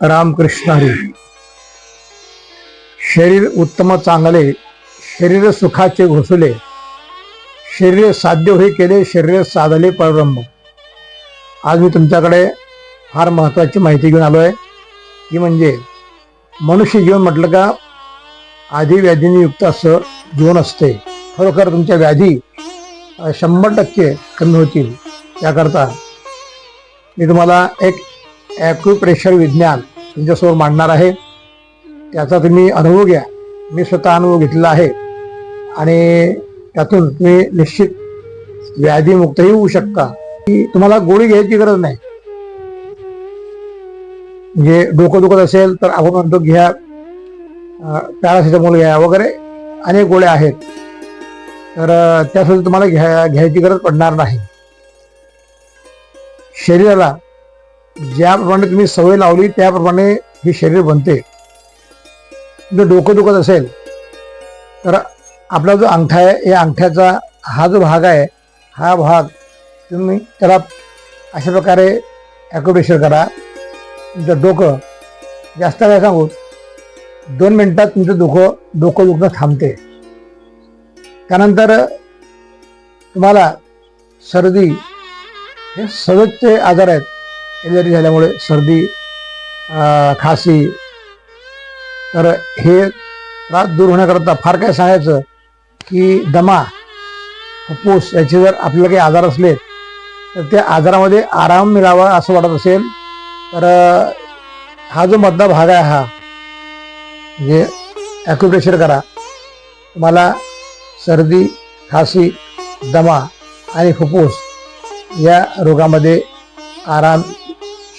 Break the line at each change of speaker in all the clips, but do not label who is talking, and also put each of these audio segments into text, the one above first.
रामकृष्ण हरी. शरीर उत्तम चांगले शरीर सुखाचे घोसले शरीर साध्य होई केले शरीर साधले प्रारंभ. आज मी तुमच्याकडे फार महत्त्वाची माहिती घेऊन आलो आहे ती म्हणजे मनुष्य जीवन म्हटलं का आधी व्याधीने युक्त असं जीवन असते. खरोखर तुमच्या व्याधी शंभर टक्के कमी होतील. त्याकरता मी तुम्हाला एक ॲक्युप्रेशर विज्ञान तुमच्यासमोर मांडणार आहे. त्याचा तुम्ही अनुभव घ्या. मी स्वतः अनुभव घेतलेला आहे. आणि त्यातून तुम्ही निश्चित व्याधीमुक्तही होऊ शकता. की तुम्हाला गोळी घ्यायची गरज नाही. म्हणजे डोकं दुखत असेल तर आपण म्हणतो घ्या पॅरासिटामॉल घ्या वगैरे. अनेक गोळ्या आहेत. तर त्यासाठी तुम्हाला घ्या घ्यायची गरज पडणार नाही. शरीराला ज्याप्रमाणे तुम्ही सवय लावली त्याप्रमाणे हे शरीर बनते. जर डोकं दुखत असेल तर आपला जो अंगठा आहे या अंगठ्याचा हा जो भाग आहे हा भाग तुम्ही त्याला अशा प्रकारे ॲकोप्रेशर करा. तुमचं डोकं जास्त काय सांगू दोन मिनिटात तुमचं डोकं डोकं दुखणं थांबते. त्यानंतर तुम्हाला सर्दी हे सगळेचे आजार आहेत. एलर्जी झाल्यामुळे सर्दी खासी. तर हे त्रास दूर होण्याकरता फार काय सांगायचं की दमा फुप्फूस याचे जर आपल्याला काही आजार असले तर त्या आजारामध्ये आराम मिळावा असं वाटत असेल. तर हा जो मधला भाग आहे हा म्हणजे ॲक्युप्रेशर करा. तुम्हाला सर्दी खासी दमा आणि फुप्फूस या रोगामध्ये आराम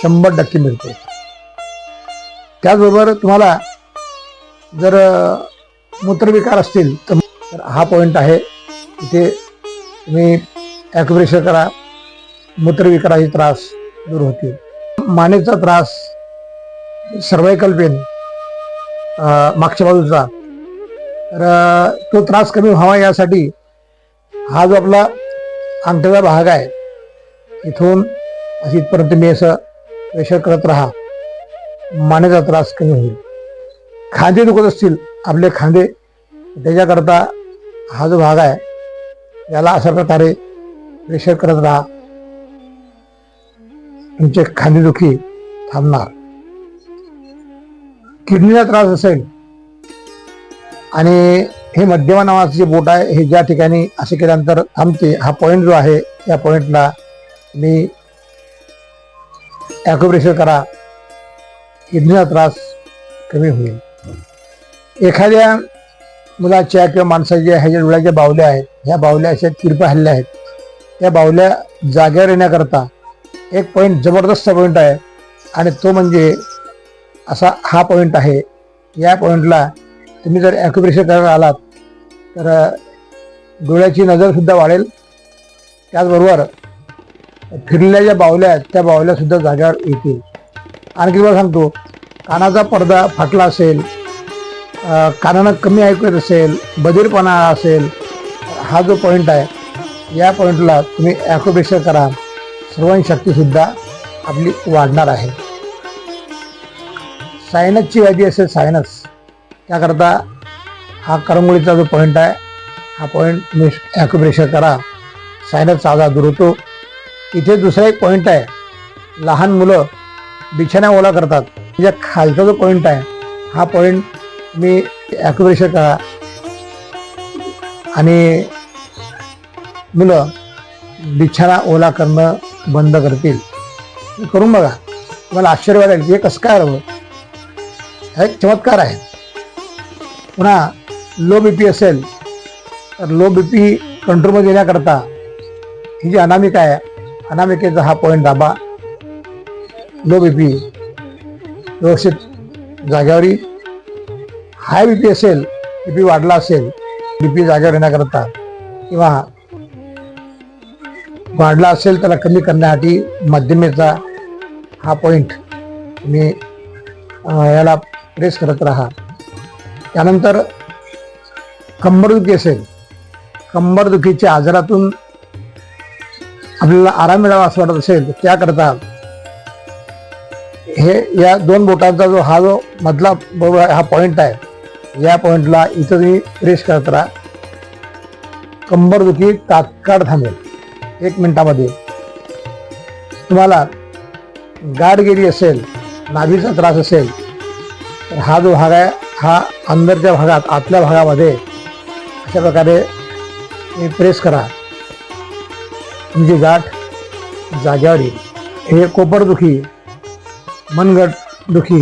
शंभर टक्के मिळतो. त्याचबरोबर तुम्हाला जर मूत्रविकार असतील तर हा पॉईंट आहे. इथे तुम्ही ॲक्युप्रेशर करा. मूत्रविकाराचे त्रास दूर होतील. मानेचा त्रास सर्वायकल पेन मागच्या बाजूचा. तर तो त्रास कमी व्हावा यासाठी हा जो आपला अंगठ्याचा भाग आहे इथून अशी इथपर्यंत मी असं प्रेशर करत राहा. मानेचा त्रास कमी होईल. खांदे दुखत असतील आपले खांदे त्याच्याकरता हा जो भाग आहे याला अशा प्रकारे प्रेशर करत राहा. तुमचे खांदेदुखी थांबणार. किडनीचा त्रास असेल आणि हे मध्यमा नावाचं जे बोट आहे हे ज्या ठिकाणी असे केल्यानंतर थांबते हा पॉईंट जो आहे या पॉईंटला मी ॲक्युप्रेशर करा. किडनीचा त्रास कमी होईल. एखाद्या मुलाच्या किंवा माणसाच्या ह्याच्या डोळ्याच्या बावल्या आहेत ह्या बावल्या अशा तिरप्या हल्ल्या आहेत त्या बावल्या जाग्यावर येण्याकरता एक पॉईंट जबरदस्त पॉईंट आहे आणि तो म्हणजे असा हा पॉईंट आहे. या पॉईंटला तुम्ही जर ॲक्युप्रेशर करायला आलात तर डोळ्याची नजरसुद्धा वाढेल. त्याचबरोबर फिरलेल्या ज्या बावल्या आहेत त्या बावल्या सुद्धा जाग्यावर येतील. आणखी मला सांगतो कानाचा पडदा फाटला असेल कानानं कमी ऐकू येत असेल बधीरपणा असेल हा जो पॉईंट आहे या पॉईंटला तुम्ही ॲकोपेक्षा करा श्रवणशक्तीसुद्धा आपली वाढणार आहे. सायनसची व्याधी असेल सायनस त्याकरता हा करंगोळीचा जो पॉईंट आहे हा पॉईंट तुम्ही ॲकोपेक्षा करा. सायनसचा आजार दूर होतो इथे दुसरा एक पॉईंट आहे. लहान मुलं बिछाना ओला करतात. म्हणजे खालचा जो पॉईंट आहे हा पॉईंट तुम्ही ॲक्युप्रेशर करा. आणि मुलं बिछाना ओला करणं बंद करतील. करून बघा. तुम्हाला आश्चर्य वाटेल की हे कसं काय हवं हा एक चमत्कार आहे. पुन्हा लो बी पी असेल तर लो बी पी कंट्रोलमध्ये येण्याकरता ही जी अनामिका आहे अनामिकेचा हा पॉईंट दाबा. लो बी पी व्यवस्थित जाग्यावर हाय बी पी असेल बी पी वाढला असेल बी पी जागेवर येण्याकरता किंवा वाढला असेल त्याला कमी करण्यासाठी मध्यमेचा हा पॉईंट तुम्ही याला प्रेस करत राहा. त्यानंतर कंबरदुखी असेल. कंबरदुखीच्या आजारातून आपल्याला आराम मिळावा असं वाटत असेल तर त्याकरता हे या दोन बोटांचा जो हा जो मधला बरोबर हा पॉईंट आहे या पॉईंटला इथं तुम्ही प्रेस करत राहा. कंबरदुखी तात्काळ थांबेल. एक मिनटामध्ये. तुम्हाला गाडगिरी असेल नाभीचा त्रास असेल तर हा जो भाग आहे हा अंदरच्या भागात आतल्या भागामध्ये अशा प्रकारे तुम्ही प्रेस करा. तुमची गाठ जाग्यावर येईल हे कोपरदुखी मनगट दुखी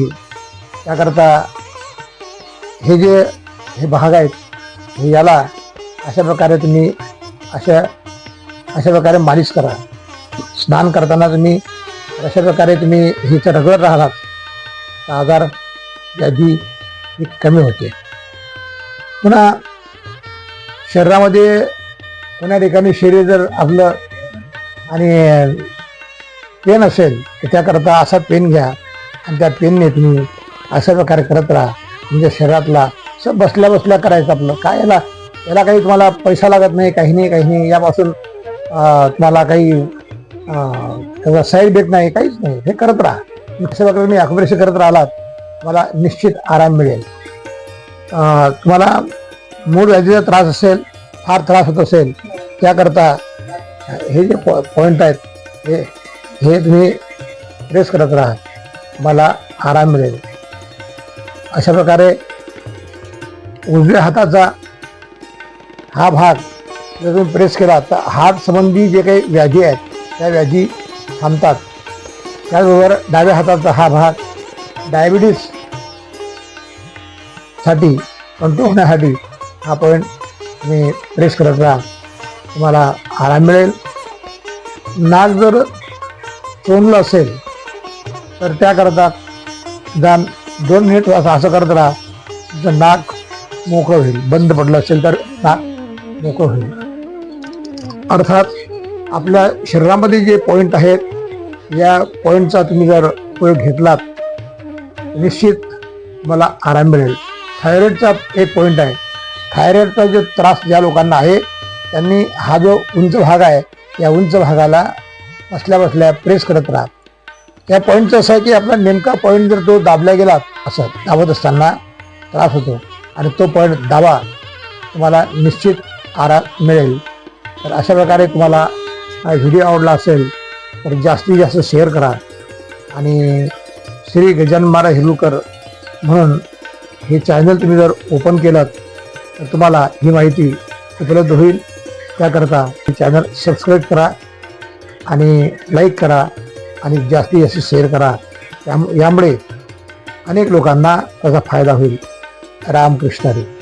त्याकरता हे जे हे भाग आहेत हे याला अशा प्रकारे तुम्ही अशा अशा प्रकारे मालिश करा. स्नान करताना तुम्ही अशा प्रकारे तुम्ही हिचं रगडत राहिलात तर आजार व्याधी ही कमी होते. पुन्हा शरीरामध्ये कोण्या ठिकाणी शरीर जर आपलं आणि पेन असेल तर त्याकरता असा पेन घ्या आणि त्या पेनने तुम्ही अशा प्रकारे करत राहा. तुमच्या शरीरातला सब बसल्या बसल्या करायचं आपलं. काय याला याला काही तुम्हाला पैसा लागत नाही काही नाही काही नाही. यापासून तुम्हाला काही त्याचा साईड इफेक्ट नाही काहीच नाही. हे करत राहा. अशा प्रकारे तुम्ही अकुप्रेशर करत राहिलात तुम्हाला निश्चित आराम मिळेल. तुम्हाला मूळ व्याधीचा त्रास असेल फार त्रास होत असेल त्याकरता हे जे पॉ पॉईंट आहेत हे हे तुम्ही प्रेस करत राहा. तुम्हाला आराम मिळेल. अशा प्रकारे उजव्या हाताचा हा भाग जर तुम्ही प्रेस केला तर हात संबंधी जे काही व्याधी आहेत त्या व्याधी थांबतात. त्याचबरोबर डाव्या हाताचा हा भाग डायबिटीससाठी कंट्रोल होण्यासाठी हा पॉईंट तुम्ही प्रेस करत राहा. तुम्हाला आराम मिळेल. नाक जर तोंडलं असेल तर त्याकरता दान दोन मिनिट असं असं करत राहा. तुमचं नाक मोकळं होईल. बंद पडलं असेल तर नाक मोकळं होईल. अर्थात आपल्या शरीरामध्ये जे पॉईंट आहेत या पॉईंटचा तुम्ही जर उपयोग घेतलात निश्चित मला आराम मिळेल. थायरॉईडचा एक पॉईंट आहे. थायरॉईडचा जो त्रास ज्या लोकांना आहे त्यांनी हा जो उंच भाग आहे या उंच भागाला बसल्या बसल्या प्रेस करत राहा. त्या पॉईंटचं असं आहे की आपला नेमका पॉईंट जर तो दाबला गेला असं दाबत असताना त्रास होतो आणि तो पॉईंट दाबा तुम्हाला निश्चित आराम मिळेल. तर अशा प्रकारे तुम्हाला हा व्हिडिओ आवडला असेल तर जास्तीत जास्त शेअर करा. आणि श्री गजानन महाराज हिरुकर म्हणून हे चॅनल तुम्ही जर ओपन केलं तर तुम्हाला ही माहिती उपलब्ध होईल. त्याकरता चॅनल सबस्क्राईब करा आणि लाईक करा आणि जास्तीत जास्त शेअर करा. यामुळे अनेक लोकांना त्याचा फायदा होईल. रामकृष्ण रे